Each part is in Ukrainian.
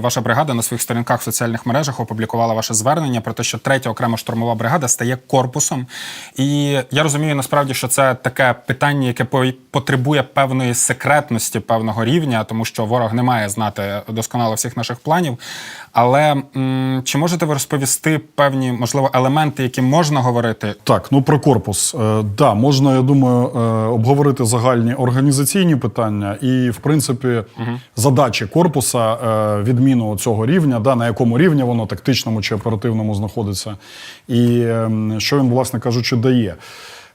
ваша бригада на своїх сторінках в соціальних мережах опублікувала ваше звернення про те, що третя окрема штурмова бригада стає корпусом. І я розумію насправді, що це таке питання, яке потребує певної секретності, певного рівня, тому що ворог не має знати досконало всіх наших планів. Але м, чи можете ви розповісти певні, можливо, елементи, які можна говорити? Так, ну про корпус. Е, да, можна, я думаю, е, обговорити загальні організаційні питання і, в принципі, задачі корпуса, е, відміну цього рівня, да, на якому рівні воно тактичному чи оперативному знаходиться, і е, що він, власне кажучи, дає.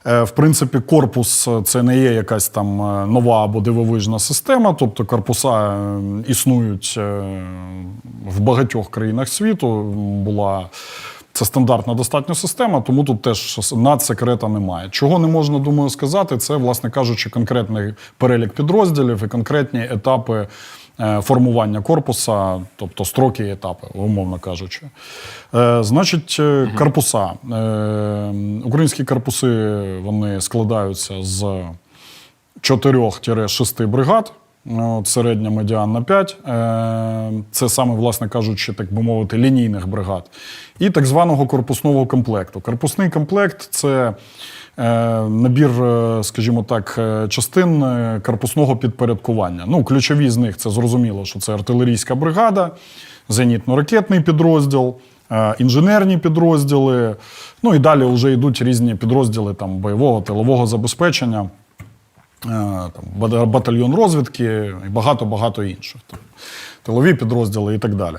Е, В принципі, корпус е, це не є якась там е, нова або дивовижна система. Тобто корпуса існують в багатьох країнах світу. Була це стандартна достатньо система, тому тут теж надсекрета немає. Чого не можна, думаю, сказати, це, власне кажучи, конкретний перелік підрозділів і конкретні етапи формування корпуса, тобто строки і етапи, умовно кажучи. Е, Значить, е, корпуса. Е, Українські корпуси вони складаються з 4-6 бригад. От, середня медіанна 5. Е, Це саме, власне кажучи, так би мовити, лінійних бригад. І так званого корпусного комплекту. Корпусний комплект це е, набір, е, скажімо так, е, частин е, корпусного підпорядкування. Ну, ключові з них це зрозуміло, що це артилерійська бригада, зенітно-ракетний підрозділ. е, Інженерні підрозділи, ну і далі вже йдуть різні підрозділи там, бойового, тилового забезпечення е, там, батальйон розвідки і багато-багато інших. Там, тилові підрозділи і так далі.